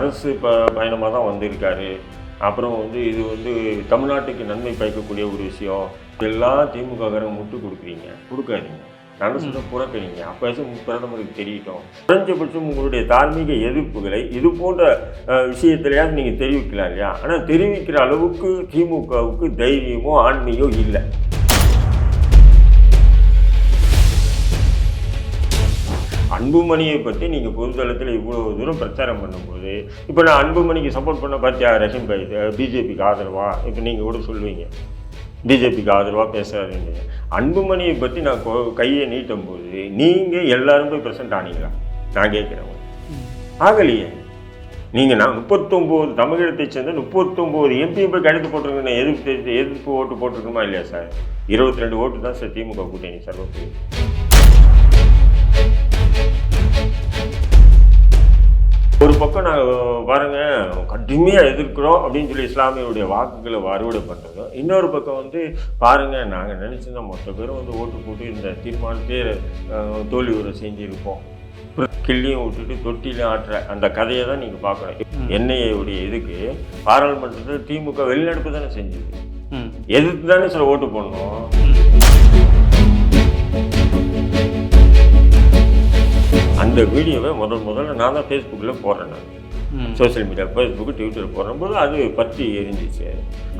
அரசு ப பயணமாக தான் வந்திருக்காரு. அப்புறம் வந்து இது வந்து தமிழ்நாட்டுக்கு நன்மை பயக்கக்கூடிய ஒரு விஷயம். எல்லாம் திமுககாரங்க முட்டு கொடுக்குறீங்க. கொடுக்காதீங்க. சொல்ல புறக்கணிங்க. அப்போ பிரதமருக்கு தெரியட்டும். குறைஞ்சபட்சம் உங்களுடைய தார்மீக எதிர்ப்புகளை இது போன்ற விஷயத்திலையாவது நீங்கள் தெரிவிக்கலாம் இல்லையா? ஆனால் தெரிவிக்கிற அளவுக்கு திமுகவுக்கு தைரியமோ ஆண்மையோ இல்லை. அன்புமணியை பற்றி நீங்கள் பொதுத்தளத்தில் இவ்வளோ தூரம் பிரச்சாரம் பண்ணும்போது இப்போ நான் அன்புமணிக்கு சப்போர்ட் பண்ண பார்த்தியா? ரஹீம் பாய் பிஜேபிக்கு ஆதரவா? இப்போ நீங்கள் கூட சொல்லுவீங்க. பிஜேபிக்கு ஆதரவாக பேசுகிறாருங்க அன்புமணியை பற்றி நான் கையை நீட்டும் போது நீங்கள் எல்லாரும் போய் ப்ரெசென்ட் ஆனீங்களா? நான் கேட்குறேன். ஆகலையே. நீங்கள் நான் முப்பத்தொம்போது தமிழகத்தை சேர்ந்த முப்பத்தொம்போது எம்பி போய் கணக்கு போட்டிருக்கேன் எதிர்ப்பு எதிர்ப்பு ஓட்டு போட்டிருக்குமா இல்லையா சார்? இருபத்தி ரெண்டு ஓட்டு தான் சார் திமுக கூட்டணி சார் ஓகே ஒரு பக்கம் நாங்கள் பாருங்க கடுமையாக எதிர்க்கிறோம் அப்படின்னு சொல்லி இஸ்லாமியருடைய வாக்குகளை அறுவடை பண்ணுறதும் இன்னொரு பக்கம் வந்து பாருங்க நாங்கள் நினச்சிருந்தா மொத்த பேரும் வந்து ஓட்டு போட்டு இந்த தீர்மானத்தையே தோல்வி உரை செஞ்சுருப்போம். கிள்ளியும் விட்டுட்டு தொட்டிலையும் ஆட்டுற அந்த கதையை தான் நீங்கள் பார்க்கணும். என்ஐஏவுடைய இதுக்கு பாராளுமன்றத்தில் திமுக வெளிநடப்பு தானே செஞ்சது. எதிர்த்து தானே சில ஓட்டு போடணும். அந்த வீடியோவை முதல் முதல்ல நான் தான் ஃபேஸ்புக்கில் போடுறேன் நான். ம். சோஷியல் மீடியா ஃபேஸ்புக்கு ட்விட்டர் போடும்போது அது பற்றி எரிஞ்சிச்சு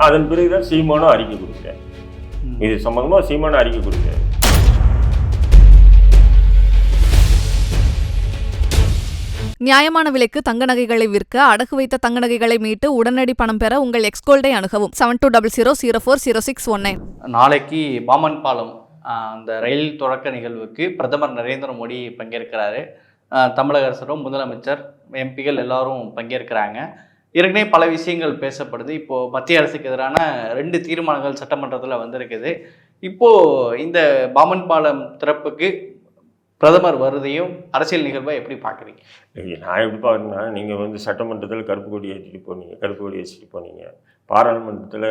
அதன் பிறகு தான் சீமானும் அறிக்கை கொடுத்தேன். இது சம்மந்தமாக சீமானும் அறிக்கை கொடுத்தேன். நியாயமான விலைக்கு தங்க நகைகளை விற்க அடகு வைத்த தங்க நகைகளை மீட்டு உடனடி பணம் பெற உங்கள் எக்ஸ்கோல்டை அணுகவும். Seven two double zero zero four zero six one nine நாளைக்கு பாமன் பாலம் அந்த ரயில் தொடக்க நிகழ்வுக்கு பிரதமர் நரேந்திர மோடி பங்கேற்கிறாரு. தமிழக அரசரும் முதலமைச்சர் எம்பிகள் எல்லாரும் பங்கேற்கிறாங்க. ஏற்கனவே பல விஷயங்கள் பேசப்படுது. இப்போது மத்திய அரசுக்கு எதிரான ரெண்டு தீர்மானங்கள் சட்டமன்றத்தில் வந்திருக்குது. இப்போது இந்த பாமன் பாலம் திறப்புக்கு பிரதமர் வருதையும் அரசியல் நிகழ்வை எப்படி பார்க்குறீங்க? நான் எப்படி பார்க்கணும்னா நீங்கள் வந்து சட்டமன்றத்தில் கருப்பு கொடி ஏற்றிட்டு போனீங்க கருப்பு கொடி ஏற்றிட்டு போனீங்க. பாராளுமன்றத்தில்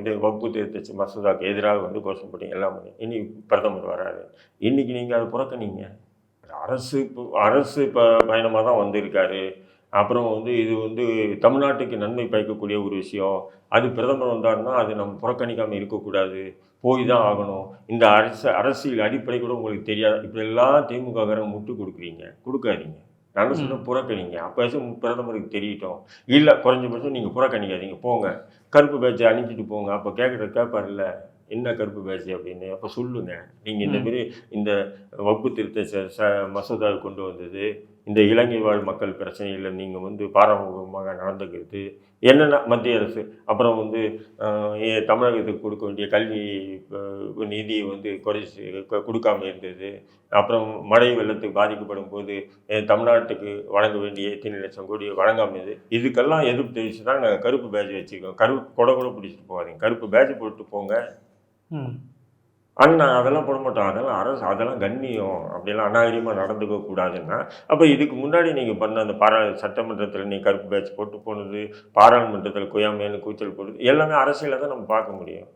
இது வகுப்பு திருத்த மசோதாக்கு எதிராக வந்து கோஷம் போட்டீங்க எல்லாம் பண்ணி இன்னைக்கு பிரதமர் வராரு. இன்னைக்கு நீங்கள் அதை புறக்கணிங்க. அரசு அரசு ப பயணமாக தான் வந்திருக்காரு. அப்புறம் வந்து இது வந்து தமிழ்நாட்டுக்கு நன்மை பயக்கக்கூடிய ஒரு விஷயம். அது பிரதமர் வந்தாருன்னா அது நம்ம புறக்கணிக்காமல் இருக்கக்கூடாது. போய் தான் ஆகணும். இந்த அரசு அரசியல் அடிப்படை கூட உங்களுக்கு தெரியாது. இப்படி எல்லாம் திமுககாரங்க முட்டு கொடுக்குறீங்க. கொடுக்காதீங்க. நான் சொல்ல புறக்கணிங்க. அப்போ பிரதமருக்கு தெரியட்டும். இல்லை குறைஞ்சபட்சம் நீங்கள் புறக்கணிக்காதீங்க. போங்க. கருப்பு பேட்சை அணிஞ்சிட்டு போங்க. அப்போ கேட்குற கேட்பார்ல என்ன கருப்பு பேட்சை அப்படின்னு? அப்போ சொல்லுங்க. நீங்கள் இந்த இந்த வகுப்பு திருத்த ச- ச- மசோதாவை கொண்டு வந்தது. இந்த இலங்கை வாழ் மக்கள் பிரச்சனையில் நீங்கள் வந்து பாரம்பரியமாக நடந்துக்கிறது என்னென்ன மத்திய அரசு? அப்புறம் வந்து தமிழகத்துக்கு கொடுக்க வேண்டிய கல்வி நிதியை வந்து குறைச்சி கொ- கொடுக்காம இருந்தது. அப்புறம் மழை வெள்ளத்துக்கு பாதிக்கப்படும் போது தமிழ்நாட்டுக்கு வழங்க வேண்டிய எத்தனை லட்சம் கோடி வழங்காமல் இது இதுக்கெல்லாம் எதிர்ப்பு தெரிவிச்சு தான் நாங்கள் கருப்பு பேட்ச் வச்சுருக்கோம். கருப்பு கொடை கூட பிடிச்சிட்டு போகாதீங்க. கருப்பு பேட்ச் போட்டு போங்க. ஆனால் நாங்கள் அதெல்லாம் போட மாட்டோம். அதெல்லாம் அரசு அதெல்லாம் கண்ணியம். அப்படிலாம் அநாகரியமாக நடந்துக்க கூடாதுன்னா அப்போ இதுக்கு முன்னாடி நீங்கள் பண்ண அந்த பாரா சட்டமன்றத்தில் நீ கருப்பு பேட்ச் போட்டு போனது பாராளுமன்றத்தில் குயாமையான கூச்சல் போடுறது எல்லாமே அரசியலை தான் நம்ம பார்க்க முடியும்.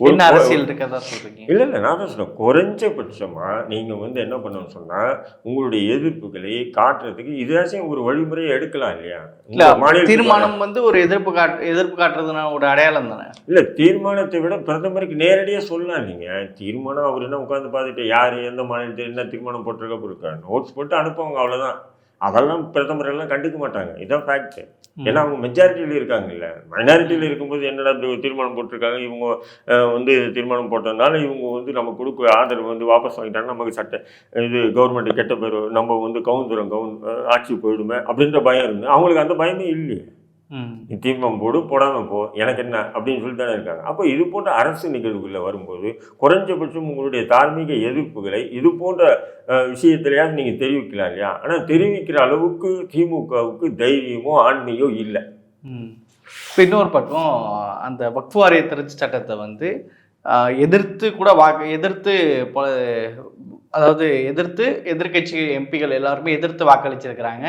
என்ன அரசியல் இருக்கதா சொல்றீங்க? இல்லை இல்லை நான் தான் சொல்றேன் குறைஞ்சபட்சமாக நீங்கள் வந்து என்ன பண்ணணும்னு சொன்னால் உங்களுடைய எதிர்ப்புகளை காட்டுறதுக்கு இதாச்சும் ஒரு வழிமுறையை எடுக்கலாம் இல்லையா? இல்ல தீர்மானம் வந்து ஒரு எதிர்ப்பு காட்டு எதிர்ப்பு காட்டுறதுனா ஒரு அடையாளம் தானே? இல்லை தீர்மானத்தை விட பிரதமருக்கு நேரடியாக சொல்லலாம் நீங்கள் தீர்மானம் அவர் என்ன உட்காந்து பார்த்துட்டு யார் எந்த மாநிலத்தில் என்ன தீர்மானம் போட்டிருக்க போயிருக்காரு நோட்ஸ் போட்டு அனுப்புவாங்க அவ்வளோதான் அதெல்லாம் பிரதமர் எல்லாம் கண்டுக்க மாட்டாங்க. இதான் ஃபேக்ட் ஏன்னா அவங்க மெஜாரிட்டியில் இருக்காங்கல்ல. மைனாரிட்டியில் இருக்கும்போது என்னடா இப்படி தீர்மானம் போட்டிருக்காங்க? இவங்க வந்து தீர்மானம் போட்டதுனால இவங்க வந்து நம்ம கொடுக்க ஆதரவு வந்து வாபஸ் வாங்கிட்டாங்கன்னா நமக்கு சட்ட இது கவர்மெண்ட் கெட்ட பேர் நம்ம வந்து கவுந்துரும் கவுன் ஆட்சி போயிடுமே அப்படின்ற பயம் இருக்கு அவங்களுக்கு அந்த பயமே இல்லையே. நீ போடு போடாமல் போ எனக்கு என்ன? அப்படின்னு சொல்லிட்டு தானே இருக்காங்க. அப்போ இது போன்ற அரசு நிகழ்வுகளில் வரும்போது குறைஞ்சபட்சம் உங்களுடைய தார்மீக எதிர்ப்புகளை இது போன்ற விஷயத்திலையாவது நீங்கள் தெரிவிக்கலாம் இல்லையா? ஆனால் தெரிவிக்கிற அளவுக்கு திமுகவுக்கு தைரியமோ ஆண்மையோ இல்லை. ம். இப்போ இன்னொரு பக்கம் அந்த வக்ஃப் வாரிய திருச்சி சட்டத்தை வந்து எதிர்த்து கூட வாக்கு எதிர்த்து அதாவது எதிர்த்து எதிர்க்கட்சி எம்பிகள் எல்லாருமே எதிர்த்து வாக்களிச்சிருக்கிறாங்க.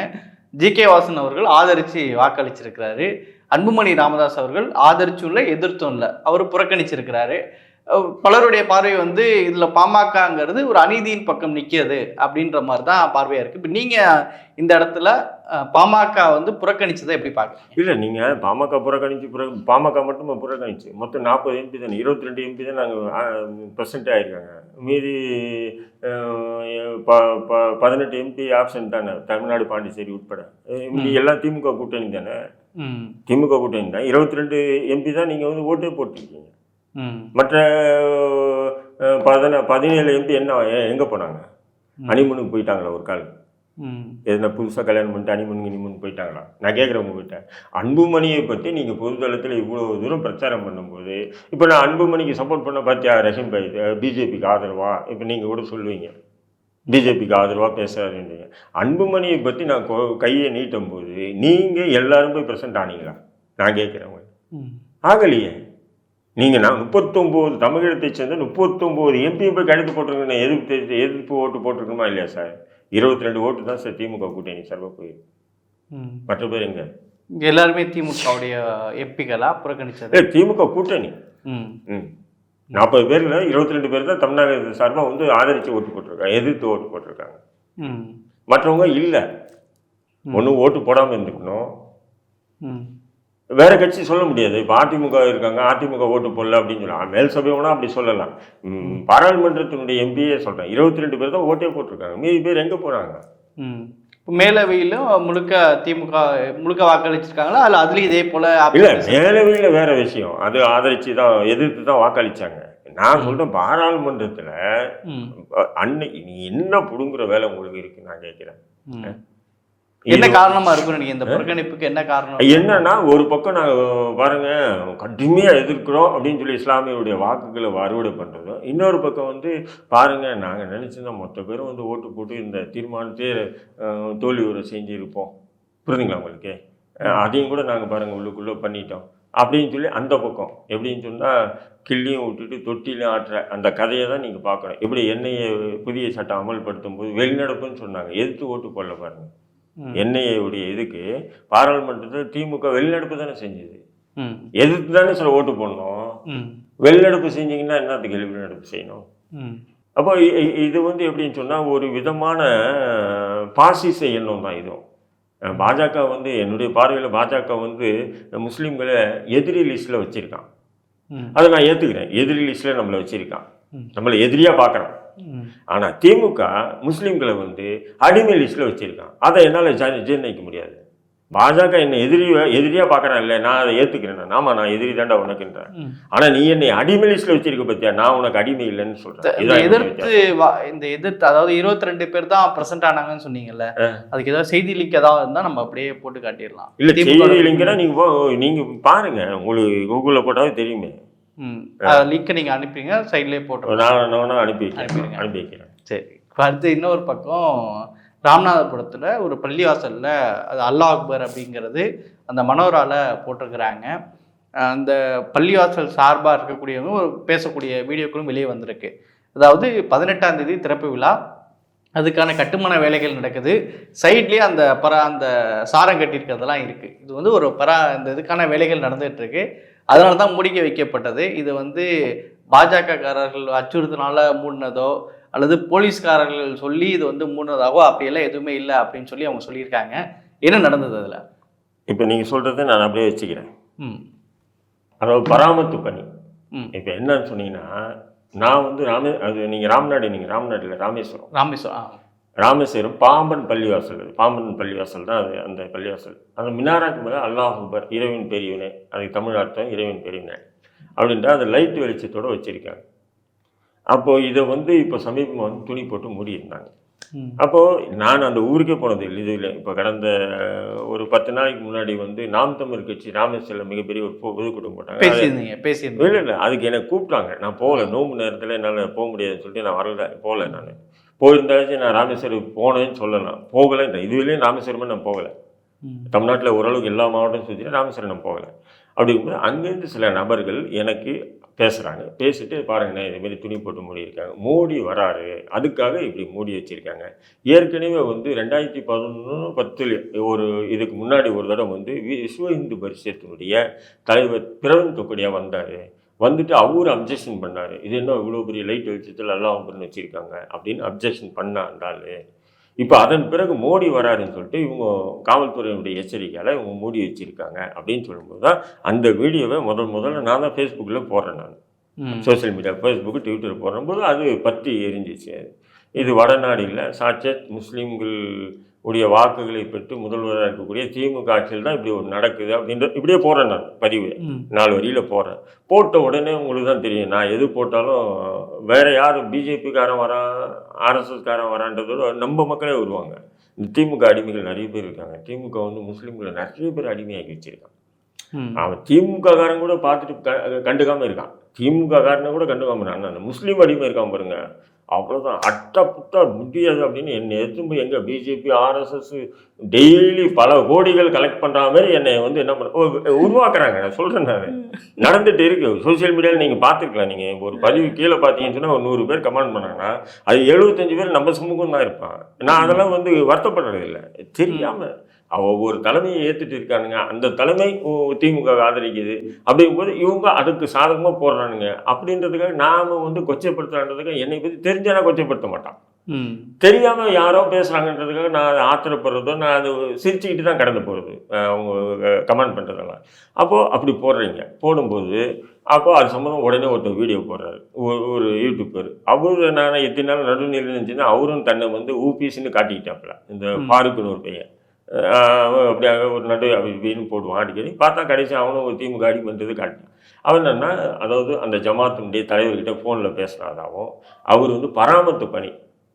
ஜி கே வாசன் அவர்கள் ஆதரித்து வாக்களிச்சிருக்கிறாரு. அன்புமணி ராமதாஸ் அவர்கள் ஆதரிச்சும் இல்லை எதிர்த்தும் இல்லை. அவர் புறக்கணிச்சிருக்கிறாரு. பலருடைய பார்வை வந்து இதுல பாமகங்கிறது ஒரு அநீதியின் பக்கம் நிக்கிறது அப்படின்ற மாதிரி தான் பார்வையா இருக்கு. இப்போ நீங்க இந்த இடத்துல பாமக வந்து புறக்கணிச்சதை எப்படி பார்க்குறீங்க இல்லை நீங்கள் பாமக புறக்கணிச்சு புற பாமக மட்டும் புறக்கணிச்சு? மொத்தம் நாற்பது எம்பி தானே? இருபத்தி ரெண்டு எம்பி தான் நாங்கள் ப்ரெசென்ட் ஆகிருக்காங்க மீதி பதினெட்டு எம்பி ஆப்ஷன் தானே? தமிழ்நாடு பாண்டிச்சேரி உட்பட. மீதி எல்லாம் திமுக கூட்டணி தானே? திமுக கூட்டணி தான். இருபத்தி ரெண்டு எம்பி தான் நீங்கள் வந்து ஓட்டே போட்டிருக்கீங்க. மற்ற பதின பதினேழு எம்பி என்ன எங்கே போனாங்க? அனிமனுக்கு போயிட்டாங்களா ஒரு கால்? எதுனா புதுசாக கல்யாணம் பண்ணிட்டு அனிமன் கினிமன் போயிட்டாங்களா? நான் கேட்குறேன் உங்ககிட்ட. அன்புமணியை பற்றி நீங்கள் பொதுதளத்தில் இவ்வளோ தூரம் பிரச்சாரம் பண்ணும்போது இப்போ நான் அன்புமணிக்கு சப்போர்ட் பண்ண பார்த்தியா ரஹீம் பாய் பிஜேபிக்கு ஆதரவா? இப்போ நீங்கள் கூட சொல்லுவீங்க. பிஜேபிக்கு ஆதரவாக பேசுறாருன்றீங்க. அன்புமணியை பற்றி நான் கையை நீட்டும் போது நீங்கள் எல்லாரும் போய் ப்ரெசென்ட் ஆனீங்களா? நான் கேட்குறேன் ஆகலையே. நீங்கள் நான் முப்பத்தொம்போது தமிழகத்தை சேர்ந்த முப்பத்தொம்போது எம்பி போய் கழுத்து போட்டிருக்கேன் எதிர்ப்பு எதிர்ப்பு ஓட்டு போட்டிருக்கணுமா இல்லையா சார்? இருபத்தி ரெண்டு ஓட்டு தான் சார் திமுக கூட்டணி சார்பாக போயிருக்கு ம். மற்ற பேர் எங்க? எல்லாருமே திமுகவுடைய எப்பிகளா புறக்கணிச்சது. திமுக கூட்டணி. நாற்பது பேர்ல இருபத்தி ரெண்டு பேர் தான் தமிழ்நாடு சார்பாக வந்து ஆதரித்து ஓட்டு போட்டிருக்காங்க எதிர்த்து ஓட்டு போட்டிருக்காங்க. ம். மற்றவங்க இல்லை. ஒன்றும் ஓட்டு போடாமல் இருந்துக்கணும். ம். வேற கட்சி சொல்ல முடியாது. இப்போ அதிமுக இருக்காங்க அதிமுக ஓட்டு போடல அப்படின்னு சொல்லலாம். மேல் சபை வேணா அப்படி சொல்லலாம். பாராளுமன்றத்தினுடைய எம்பியே சொல்கிறேன் இருபத்தி ரெண்டு பேர் தான் ஓட்டே போட்டிருக்காங்க. மீதி பேர் எங்கே போகிறாங்க ம். இப்போ முழுக்க திமுக முழுக்க வாக்களிச்சிருக்காங்களா? அல்ல அதுலயும் இதே போல இல்லை மேலவையில் வேற விஷயம். அது ஆதரிச்சு தான் எதிர்த்து தான் வாக்களிச்சாங்க. நான் சொல்கிறேன் பாராளுமன்றத்தில் ம். அன்னைக்கு நீ என்ன பிடுங்குற வேலை உங்களுக்கு இருக்கு? நான் கேட்குறேன். என்ன காரணமா இருக்கும் நீங்க இந்த புறக்கணிப்புக்கு என்ன காரணம்? என்னன்னா ஒரு பக்கம் நாங்கள் பாருங்க கடுமையாக எதிர்க்கிறோம் அப்படின்னு சொல்லி இஸ்லாமியருடைய வாக்குகளை அறுவடை பண்ணுறதும் இன்னொரு பக்கம் வந்து பாருங்க நாங்கள் நினச்சிருந்தோம் மொத்த பேரும் வந்து ஓட்டு போட்டு இந்த தீர்மானத்தையே அஹ், தோல்வி உரை செஞ்சுருப்போம். புரியுதுங்களா உங்களுக்கு? அதையும் கூட நாங்கள் பாருங்கள் உள்ளுக்குள்ளே பண்ணிட்டோம். அப்படின்னு சொல்லி அந்த பக்கம் எப்படின்னு சொன்னால் கிள்ளியும் விட்டுட்டு தொட்டிலையும் ஆட்டுற அந்த கதையை தான் நீங்கள் பார்க்கணும். எப்படி எண்ணெயை புதிய சட்டம் அமல்படுத்தும் போது வெளிநடப்புன்னு சொன்னாங்க. எதிர்த்து ஓட்டு போடல பாருங்க. ம். என்ஐஏ உடைய இதுக்கு பாராளுமன்றத்தில் திமுக வெளிநடப்பு தானே செஞ்சது. எதிர்த்து தானே சில ஓட்டு போடணும். வெளிநடப்பு செஞ்சீங்கன்னா என்னத்துக்கு வெளிநடப்பு செய்யணும்? அப்போ இது வந்து எப்படின்னு சொன்னால் ஒரு விதமான பாசிச எண்ணம் தான் இதுவும் பாஜக வந்து என்னுடைய பார்வையில் பாஜக வந்து முஸ்லீம்களை எதிரி லிஸ்ட்டில் வச்சுருக்கான். அதை நான் ஏற்றுக்கிறேன் எதிரி லிஸ்ட்டில் நம்மளை வச்சுருக்கான். நம்மளை எதிரியாக பார்க்குறான் ம் ஆனால் திமுக முஸ்லீம்களை வந்து அடிமை லிஸ்ட்டில் வச்சுருக்கான் அதை என்னால் ஜீர்ணிக்க முடியாது. பாஜக என்னை எதிரி எதிரியாக பார்க்குறேன் இல்லை நான் அதை ஏற்றுக்கிறேன் ஆமாம் நான் எதிரி தாண்டா உனக்குன்றேன். ஆனால் நீ என்னை அடிமை லிஸ்ட்டில் வச்சிருக்க பத்தியா? நான் உனக்கு அடிமை இல்லைன்னு சொல்கிறேன் எதிர்த்து இந்த எதிர்த்து அதாவது இருபத்தி ரெண்டு பேர் தான் பிரசன்ட் ஆனாங்கன்னு சொன்னீங்கல்ல அதுக்கு ஏதாவது செய்தி லிங்க் ஏதாவது இருந்தா நம்ம அப்படியே போட்டு காட்டிடலாம். இல்லை செய்தி இல்லைங்கன்னா நீங்கள் நீங்கள் பாருங்கள் உங்களுக்கு கூகுளில் போட்டாவே தெரியுமே. ம். லிங்க் நீங்க அனுப்பிங்க சைட்லயே போட்டு நான் அனுப்பி வைக்கிறேன். அனுப்பி வைக்கிறேன். சரி. அடுத்து இன்னொரு பக்கம் ராமநாதபுரத்தில் ஒரு பள்ளிவாசலில் அது அல்லாஹ் அக்பர் அப்படிங்கிறது அந்த மனோரால போட்டிருக்கிறாங்க. அந்த பள்ளிவாசல் சார்பாக இருக்கக்கூடியவங்க ஒரு பேசக்கூடிய வீடியோக்களும் வெளியே வந்திருக்கு. அதாவது பதினெட்டாம் தேதி திறப்பு விழா. அதுக்கான கட்டுமான வேலைகள் நடக்குது. சைட்லேயே அந்த பரா அந்த சாரம் கட்டியிருக்கிறதெல்லாம் இருக்குது இது வந்து ஒரு பரா இந்த இதுக்கான வேலைகள் நடந்துகிட்டு இருக்கு அதனால தான் முடிக்க வைக்கப்பட்டது. இது வந்து பாஜகக்காரர்கள் அச்சுறுத்தினால மூடினதோ அல்லது போலீஸ்காரர்கள் சொல்லி இது வந்து மூடினதாகவோ அப்படியெல்லாம் எதுவுமே இல்லை அப்படின்னு சொல்லி அவங்க சொல்லியிருக்காங்க. என்ன நடந்தது அதில்? இப்போ நீங்கள் சொல்கிறத நான் அப்படியே வச்சுக்கிறேன். ம். அதாவது பராமத்து பணி. ம். இப்போ என்னன்னு சொன்னீங்கன்னா நான் வந்து ராமே அது நீங்கள் ராம்நாடு நீங்கள் ராம்நாடு இல்லை ராமேஸ்வரம். ராமேஸ்வரம் ராமேஸ்வரம் பாம்பன் பள்ளிவாசல். பாம்பன் பள்ளிவாசல் தான் அது அந்த பள்ளிவாசல். அந்த மினாராக்கு மேலே அல்லாஹ் அக்பர் இறைவன் பெரியவனே அதுக்கு தமிழ் அர்த்தம் இறைவன் பெரியவனே அப்படின்ட்டு அது லைட் வெளிச்சத்தோட வச்சுருக்காங்க. அப்போது இதை வந்து இப்போ சமீபமாக வந்து துணி போட்டு மூடியிருந்தாங்க. அப்போது நான் அந்த ஊருக்கே போனது இல்லை இது இல்லை இப்போ கடந்த ஒரு பத்து நாளைக்கு முன்னாடி வந்து நாம் தமிழ் கட்சி ராமேஸ்வரில் மிகப்பெரிய ஒரு பொதுக்கூட்டம் போட்டாங்க. பேசியிருந்தீங்க பேசியிருந்தீங்க. இல்லை இல்லை. அதுக்கு என்னை கூப்பிட்டாங்க. நான் போகல. நோம்பு நேரத்தில் என்னால் போக முடியாதுன்னு சொல்லிட்டு நான் வரல. போகல நான். போயிருந்தாச்சும் நான் ராமேஸ்வரம் போனேன்னு சொல்லலாம். போகலை. இதுவிலேயும் ராமேஸ்வரமே நான் போகலை. தமிழ்நாட்டில் ஓரளவுக்கு எல்லா மாவட்டமும் சுற்றி ராமேஸ்வரம் நான் போகலை. அப்படிங்கும்போது அங்கேருந்து சில நபர்கள் எனக்கு பேசுகிறாங்க பேசிட்டு பாருங்கண்ணே இதுமாரி துணி போட்டு மூடியிருக்காங்க. மோடி வராரு அதுக்காக இப்படி மூடி வச்சுருக்காங்க. ஏற்கனவே வந்து ரெண்டாயிரத்தி பதினொன்று பத்தில் ஒரு இதுக்கு முன்னாடி ஒரு தடவை வந்து விஸ்வ இந்து பரிஷத்தினுடைய தலைவர் பிரவீன் தொக்கடியா வந்தார். வந்துட்டு அவரு அப்ஜெக்ஷன் பண்ணார். இது என்ன இவ்வளோ பெரிய லைட் வெளிச்சத்தில் எல்லாம் பண்ணி வச்சுருக்காங்க? அப்படின்னு அப்ஜெக்ஷன் பண்ணாண்டாலு இப்போ அதன் பிறகு மோடி வராருன்னு சொல்லிட்டு இவங்க காவல்துறையினுடைய எச்சரிக்கையால் இவங்க மூடி வச்சுருக்காங்க அப்படின்னு சொல்லும்போது தான் அந்த வீடியோவை முதல் முதல்ல நான் தான் ஃபேஸ்புக்கில் போடுறேன் நான் ம். சோஷியல் மீடியா ஃபேஸ்புக் ட்விட்டர் போடும்போது அது பற்றி எரிஞ்சிச்சு இது வடநாடில் சாட்சத் முஸ்லீம்கள் உடைய வாக்குகளை பெற்று முதல்வராக இருக்கக்கூடிய திமுக ஆட்சியில் தான் இப்படி ஒரு நடக்குது அப்படின்ற இப்படியே போடுறேன் நான் பதிவு. நாலு வரியில் போடுறேன் போட்ட உடனே உங்களுக்கு தான் தெரியும். நான் எது போட்டாலும் வேற யார் பிஜேபிக்காரன் வரான் ஆர்எஸ்எஸ்காரன் வரான்றதோட நம்ம மக்களே வருவாங்க. இந்த திமுக அடிமைகள் நிறைய பேர் இருக்காங்க. திமுக வந்து முஸ்லீம்களை நிறைய பேர் அடிமையாக்கி வச்சிருக்கான். அவன் திமுக காரன் கூட பார்த்துட்டு க- கண்டுக்காம இருக்கான். திமுக காரனை கூட கண்டுக்காம இருக்கான். அந்த முஸ்லீம் அடிமை இருக்கான் பாருங்க. அவ்வளோதான் அட்டை புட்டா முடியாது அப்படின்னு என்னை போய் எங்கே பிஜேபி ஆர்எஸ்எஸ் டெய்லி பல கோடிகள் கலெக்ட் பண்ணுற மாதிரி என்னை வந்து என்ன பண்ண உருவாக்குறாங்க. நான் சொல்கிறேன் நான். நடந்துட்டு இருக்கு. சோஷியல் மீடியாவில் நீங்கள் பார்த்துருக்கலாம். நீங்கள் ஒரு பதிவு கீழே பார்த்தீங்கன்னு சொன்னா ஒரு நூறு பேர் கமெண்ட் பண்ணாங்கன்னா அது எழுபத்தஞ்சு பேர் நம்ம சமூகம் தான் இருப்பான். நான் அதெல்லாம் வந்து வருத்தப்படுறது இல்லை. தெரியாமல் ஒவ்வொரு தலைமையை ஏற்றுட்டு இருக்கானுங்க. அந்த தலைமை திமுக ஆதரிக்குது. அப்படிங்கும்போது இவங்க அதுக்கு சாதகமாக போடுறானுங்க அப்படின்றதுக்காக நாம வந்து கொச்சைப்படுத்துறான்றதுக்காக என்னை பற்றி தெரிஞ்சா நான் கொச்சைப்படுத்த மாட்டான். ம். தெரியாம யாரோ பேசுறாங்கன்றதுக்காக நான் அதை ஆத்திரப்படுறதோ நான் அது சிரிச்சுக்கிட்டு தான் கடந்து போகிறது அவங்க கமெண்ட் பண்ணுறதெல்லாம் அப்போது அப்படி போடுறீங்க. போடும்போது அப்போ அது சம்மந்தம் உடனே ஒருத்தர் வீடியோ போடுறாரு. ஒரு யூடியூபர் அவரு நான் எத்தனை நாள் நடுநிலை இருந்துச்சுன்னா அவரும் தன்னை வந்து ஊபிசின்னு காட்டிக்கிட்டாப்புல. இந்த ம். ஃபாருக்குன்னு ஒரு பையன். அப்படியே ஒரு நடு அப்படி இப்படின்னு போடுவான் அடிக்கடி. பார்த்தா கடைசி அவனும் ஒரு திமுக அடி பண்ணுறது காட்டினான் அவன் என்னன்னா அதாவது அந்த ஜமாத்தினுடைய தலைவர்கிட்ட ஃபோனில் பேசினாதாவும் அவர் வந்து பராமத்து பணி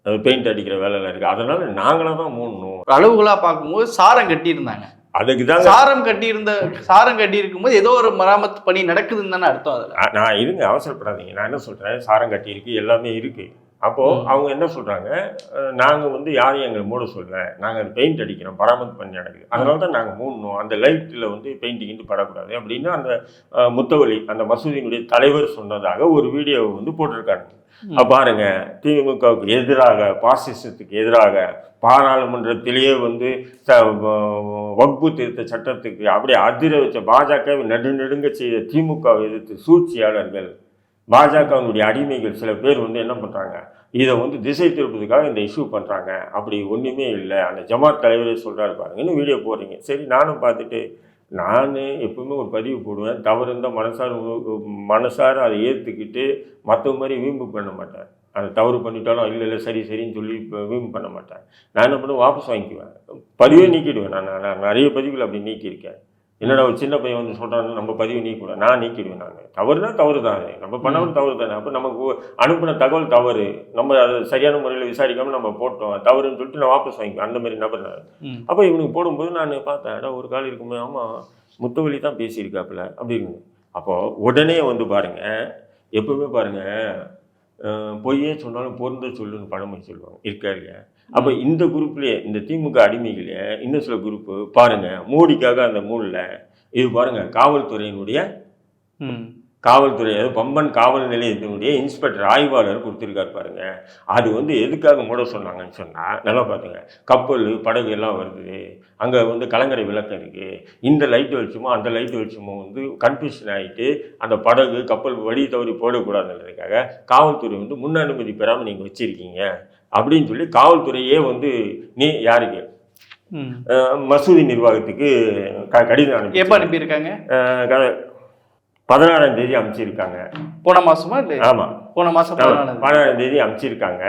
அது பெயிண்ட் அடிக்கிற வேலையில் இருக்குது அதனால நாங்களாக தான் மூடணும். ஒரு அளவுகளா பார்க்கும்போது சாரம் கட்டி இருந்தாங்க அதுக்கு தாங்க சாரம் கட்டி இருந்த சாரம் கட்டி இருக்கும்போது ஏதோ ஒரு மராமத்து பணி நடக்குதுன்னு தானே அர்த்தம் அதுல. நான் இருங்க அவசரப்படாதீங்க. நான் என்ன சொல்கிறேன் சாரம் கட்டி இருக்கு எல்லாமே இருக்குது அப்போது. அவங்க என்ன சொல்கிறாங்க நாங்கள் வந்து யாரையும் எங்களை மூட சொல்ல நாங்கள் பெயிண்ட் அடிக்கிறோம். பராமத்து பண்ணி நடக்குது. அதனால தான் நாங்கள் மூடணும். அந்த லைட்டில் வந்து பெயிண்டிங் படக்கூடாது. அப்படின்னு அந்த முத்தவலி அந்த மசூதியினுடைய தலைவர் சொன்னதாக ஒரு வீடியோவை வந்து போட்டிருக்காங்க பாருங்க. திமுகவுக்கு எதிராக பாசிசத்துக்கு எதிராக பாராளுமன்றத்திலேயே வந்து ச- வ- வக்பு திருத்த சட்டத்துக்கு அப்படியே அதிர வச்ச பாஜக நடுநெடுங்க செய்த திமுக எதிர்த்து சூழ்ச்சியாளர்கள். பாஜகவினுடைய அடிமைகள் சில பேர் வந்து என்ன பண்ணுறாங்க இதை வந்து திசை திருப்பதுக்காக இந்த இஷ்யூ பண்ணுறாங்க அப்படி ஒன்றுமே இல்லை. அந்த ஜமாத் தலைவரே சொல்கிறாரு பாருங்கன்னு வீடியோ போடுறீங்க. சரி நானும் பார்த்துட்டு நான் எப்பவுமே ஒரு பதிவு போடுவேன். தவறு இருந்தால் மனசார மனசார அதை ஏற்றுக்கிட்டு மற்ற மாதிரி வீம்பு பண்ண மாட்டேன். அந்த தவறு பண்ணிட்டாலும் இல்லை இல்லை சரி சரின்னு சொல்லி வீம்பு பண்ண மாட்டேன். நான் என்ன பண்ணுவேன்? வாபஸ் வாங்கிக்குவேன். பதிவே நீக்கிடுவேன். நான் நான் நான் நிறைய பதிவுகள் அப்படி நீக்கியிருக்கேன். என்னடா ஒரு சின்ன பையன் வந்து சொல்கிறான்னு நம்ம பதிவு நீக்கிவிடுவேன் நான் நீக்கிடுவேன் நான். தவறுனா தவறு தான் நம்ம பண்ணவும் தவறு தானே அப்போ நமக்கு அனுப்பின தகவல் தவறு. நம்ம அதை சரியான முறையில் விசாரிக்காமல் நம்ம போட்டோம். தவறுன்னு சொல்லிட்டு நான் வாபஸ் வாங்கிக்குவேன். அந்த மாதிரி நபர் நான். அப்போ இவனுக்கு போடும்போது நான் பார்த்தேன் அடா ஒரு கால் இருக்கும்போது ஆமாம் முத்தவழி தான் பேசியிருக்காப்புல. அப்படின்னு அப்போது உடனே வந்து பாருங்க எப்பவுமே பாருங்க அஹ், பொய்யே சொன்னாலும் பொருந்த சொல்லுன்னு பழமொழி சொல்லுவாங்க. இருக்கா இல்லையா? அப்போ இந்த குரூப்லேயே இந்த திமுக அடிமைகளே இன்னும் சில குரூப்பு பாருங்க. மோடிக்காக அந்த மூடில் இது பாருங்க காவல்துறையினுடைய. காவல்துறை அதாவது பம்பன் காவல் நிலையத்தினுடைய இன்ஸ்பெக்டர் ஆய்வாளர் கொடுத்துருக்காரு பாருங்க. அது வந்து எதுக்காக மூட சொன்னாங்கன்னு சொன்னால் நல்லா பார்த்துங்க. கப்பல் படகு எல்லாம் வருது. அங்கே வந்து கலங்கரை விளக்கம் இருக்குது இந்த லைட் வெளிச்சமோ அந்த லைட் வெளிச்சமோ வந்து கன்ஃபியூஷன் ஆகிட்டு அந்த படகு கப்பல் வழி தவறி போடக்கூடாதுன்றதுக்காக காவல்துறை வந்து முன் அனுமதி பெறாமல் நீங்கள் வச்சுருக்கீங்க. அப்படின்னு சொல்லி காவல்துறையே வந்து நீ யாருக்கு? மசூதி நிர்வாகத்துக்கு க கடிதம் அனுப்பி எப்ப அனுப்பியிருக்காங்க? பதினாறாம் தேதி அமைச்சிருக்காங்க. போன மாசமா இல்ல? ஆமாம் போன மாசம். பதினாறாம் தேதி. அமைச்சிருக்காங்க.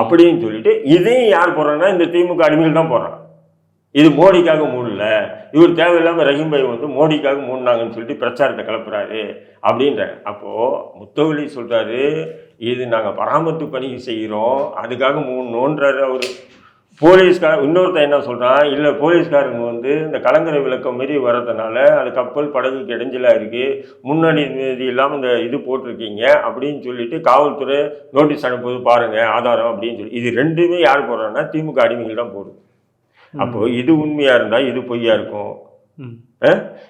அப்படின்னு சொல்லிட்டு இதையும் யார் போடுறாங்கன்னா இந்த திமுக அடிமைகள் தான் போடுறான் இது மோடிக்காக மூடல. இவர் தேவையில்லாமல் ரஹீம் பாய் வந்து மோடிக்காக மூடினாங்கன்னு சொல்லிட்டு பிரச்சாரத்தை கிளப்புறாரு அப்படின்றாங்க அப்போது முத்தவழி சொல்கிறாரு இது நாங்கள் பராமத்து பணி செய்கிறோம் அதுக்காக மூடணுன்றாரு அவர். போலீஸ்கார இன்னொருத்தன் என்ன சொல்கிறான் இல்லை போலீஸ்காரங்க வந்து இந்த கலங்கரை விளக்கம் மாரி வர்றதுனால அது கப்பல் படகுக்கு இடைஞ்சலாக இருக்குது முன்னாடி இது இல்லாமல் இந்த இது போட்டிருக்கீங்க. அப்படின்னு சொல்லிட்டு காவல்துறை நோட்டீஸ் அனுப்புவது பாருங்க ஆதாரம் அப்படின்னு சொல்லி. இது ரெண்டுமே யார் போடுறாங்கன்னா திமுக அடிமைகள் தான் போடுது. அப்போ இது உண்மையா இருந்தா இது பொய்யா இருக்கும்?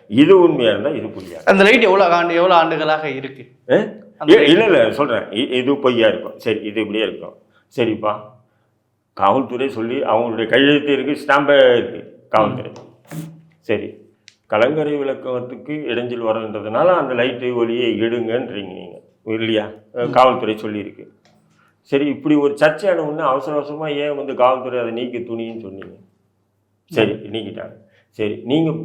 இது உண்மையா இருந்தா இது பொய்யா அந்த லைட் எவ்வளவு ஆண்டு எவ்வளவு ஆண்டுகளாக இருக்கு? அஹ்? அந்த இ- light- இல்ல இல்ல சொல்றேன். இ- இது பொய்யா இருக்கும். சரி இது இப்படியே இருக்கும். சரிப்பா. காவல்துறை சொல்லி அவங்களுடைய கையெழுத்து இருக்குது ஸ்டாம்பே இருக்குது காவல்துறை. சரி. கலங்கரை விளக்கத்துக்கு இடைஞ்சல் வரன்றதுனால அந்த லைட்டு ஒளியை எடுங்கன்றீங்க. நீங்கள் இல்லையா காவல்துறை சொல்லியிருக்கு. சரி இப்படி ஒரு சர்ச்சையான ஒன்று அவசர அவசரமாக ஏன் வந்து காவல்துறை அதை நீக்க துணின்னு சொன்னீங்க? சரி நீக்கிட்டாங்க. சரி நீங்கள்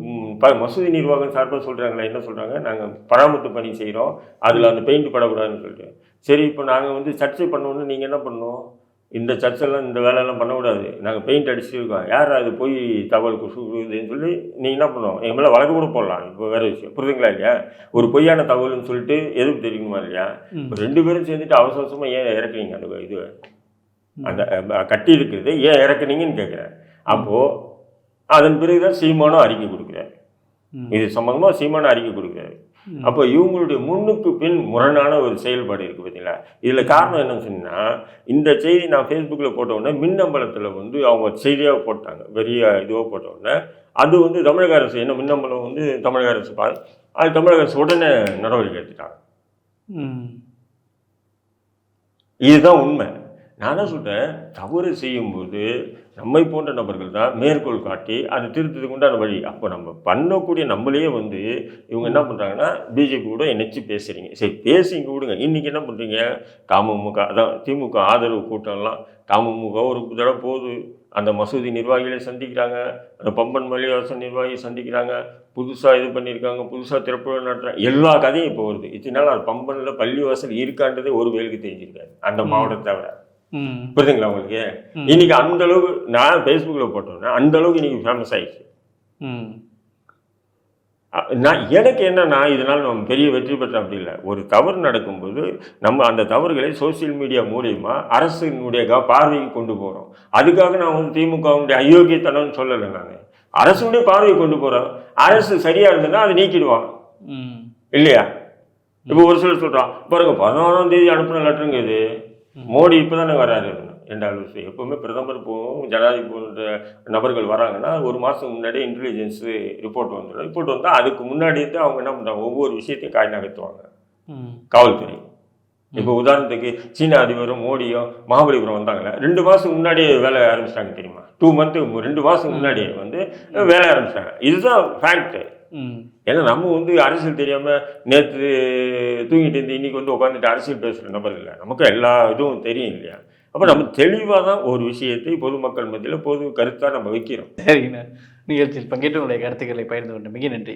ப மசூதி நிர்வாகம் சார்பாக சொல்கிறாங்களா என்ன சொல்கிறாங்க நாங்கள் பராமரிப்பு பணி செய்கிறோம் அதில் அந்த பெயிண்ட் படக்கூடாதுன்னு சொல்லிட்டு. சரி இப்போ நாங்கள் வந்து சர்ச்சை பண்ணோன்னு நீங்கள் என்ன பண்ணணும்? இந்த சர்ச்செல்லாம் இந்த வேலையெல்லாம் பண்ணக்கூடாது. நாங்கள் பெயிண்ட் அடிச்சுட்டு இருக்கோம். யார் அது போய் தகவல் கொசு விடுதுன்னு சொல்லி நீங்கள் என்ன பண்ணணும் எங்கள் மேலே வழக்கு கூட போடலாம். இப்போ வேறு விஷயம். புரியுதுங்களா இல்லையா? ஒரு பொய்யான தகவல்னு சொல்லிட்டு எதுவும் தெரியுமா இல்லையா? ரெண்டு பேரும் சேர்ந்துட்டு அவசர அவசரமாக ஏன் இறக்குறீங்க அந்த இது? அந்த கட்டி இருக்குது ஏன் இறக்குனீங்கன்னு கேட்குறேன். அப்போது அதன் பிறகு தான் சீமானும் அறிக்கை கொடுக்குறாரு. இது சம்மந்தமாக சீமானும் அறிக்கை கொடுக்குறாரு. அப்போ இவங்களுடைய முன்னுக்கு பின் முரணான ஒரு செயல்பாடு இருக்குது பார்த்தீங்களா இதில் காரணம் என்னன்னு சொன்னால் இந்த செய்தி நான் ஃபேஸ்புக்கில் போட்ட உடனே மின்னம்பலத்தில் வந்து அவங்க செய்தியாக போட்டாங்க. பெரிய இதுவாக போட்ட உடனே. அது வந்து தமிழக அரசு என்ன மின்னம்பலம் வந்து தமிழக அரசு பா அது தமிழக அரசு உடனே நடவடிக்கை எடுத்துட்டாங்க. இதுதான் உண்மை. நான் என்ன சொல்கிறேன் தவறு செய்யும்போது நம்மை போன்ற நபர்கள் தான் மேற்கோள் காட்டி அது திருத்தத்துக்கு உண்டான வழி. அப்போ நம்ம பண்ணக்கூடிய நம்மளையே வந்து இவங்க என்ன பண்ணுறாங்கன்னா பிஜேபி கூட இணைச்சு பேசுகிறீங்க சரி பேசிங்க விடுங்க. இன்றைக்கி என்ன பண்ணுறீங்க தமுமுக அதான் திமுக ஆதரவு கூட்டம்லாம் தமுமுக ஒரு தடவை போகுது. அந்த மசூதி நிர்வாகிகளை சந்திக்கிறாங்க. அந்த பம்பன் மலைவாசன் நிர்வாகி சந்திக்கிறாங்க. புதுசாக இது பண்ணியிருக்காங்க. புதுசாக திறப்பு நடத்துகிறாங்க எல்லா கதையும் இப்போ வருது. இத்தனை நாள் அது பம்பனில் பள்ளிவாசல் இருக்கான்றதே ஒரு வேலுக்கு தெரிஞ்சிருக்காரு அந்த மாவட்டத்தை தவிர. புரியுதுங்களா உங்களுக்கு. இன்னைக்கு அந்த அளவுக்கு நான் ஃபேஸ்புக்கில் போட்டோன்னே அந்த அளவுக்கு இன்னைக்கு ஃபேமஸ் ஆயிடுச்சு. நான் எனக்கு என்னன்னா இதனால் நம்ம பெரிய வெற்றி பெற்ற அப்படி இல்லை. ஒரு தவறு நடக்கும்போது நம்ம அந்த தவறுகளை சோஷியல் மீடியா மூலியமா அரசினுடைய பார்வைக்கு கொண்டு போகிறோம் அதுக்காக நான் வந்து திமுகவுடைய அயோக்கியத்தனம்னு சொல்லலை நான். அரசுடைய பார்வைக்கு கொண்டு போகிறோம் அரசு சரியாக இருந்ததுன்னா அதை நீக்கிடுவான். இல்லையா? இப்போ ஒரு சிலர் சொல்கிறான் பாருங்க பதினோராம் தேதி அனுப்பின லெட்டருங்க இது. மோடி இப்போ தானே வராரு ரெண்டாவது விஷயம் எப்போவுமே பிரதமர் போகும் ஜனாதிபதி போன்ற நபர்கள் வராங்கன்னா ஒரு மாதம் முன்னாடி இன்டெலிஜென்ஸ் ரிப்போர்ட் வந்துடும். ரிப்போர்ட் வந்தால் அதுக்கு முன்னாடி இருந்து அவங்க என்ன பண்ணுறாங்க ஒவ்வொரு விஷயத்தையும் காய் நகர்த்துவாங்க. காவல்துறை. இப்போ உதாரணத்துக்கு சீன அதிபரும் மோடியும் மகாபலிபுரம் வந்தாங்களே ரெண்டு மாதம் முன்னாடியே வேலை ஆரம்பிச்சிட்டாங்க தெரியுமா? டூ மந்த்து ரெண்டு மாதம் முன்னாடியே வந்து வேலை ஆரம்பிச்சிட்டாங்க. இதுதான் ஃபேக்ட் ம். ஏன்னா நம்ம வந்து அரசியல் தெரியாமல் நேற்று தூங்கிட்டு இருந்து இன்னைக்கு வந்து உட்காந்துட்டு அரசியல் பேசுகிற நபர் இல்லை. நமக்கு எல்லா இதுவும் தெரியும் இல்லையா? அப்போ நம்ம தெளிவாக தான் ஒரு விஷயத்தை பொதுமக்கள் மத்தியில் பொது கருத்தாக நம்ம வைக்கிறோம். சரிங்கண்ணா நிகழ்ச்சியில் பங்கேற்று உங்களுடைய கருத்துக்களை பகிர்ந்து கொண்டு மிக நன்றி.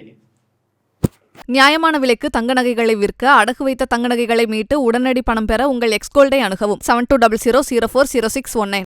நியாயமான விலைக்கு தங்க நகைகளை விற்க அடகு வைத்த தங்க நகைகளை மீட்டு உடனடி பணம் பெற உங்கள் எக்ஸ்கோல்டை அணுகவும். Seven two double zero zero four zero six one nine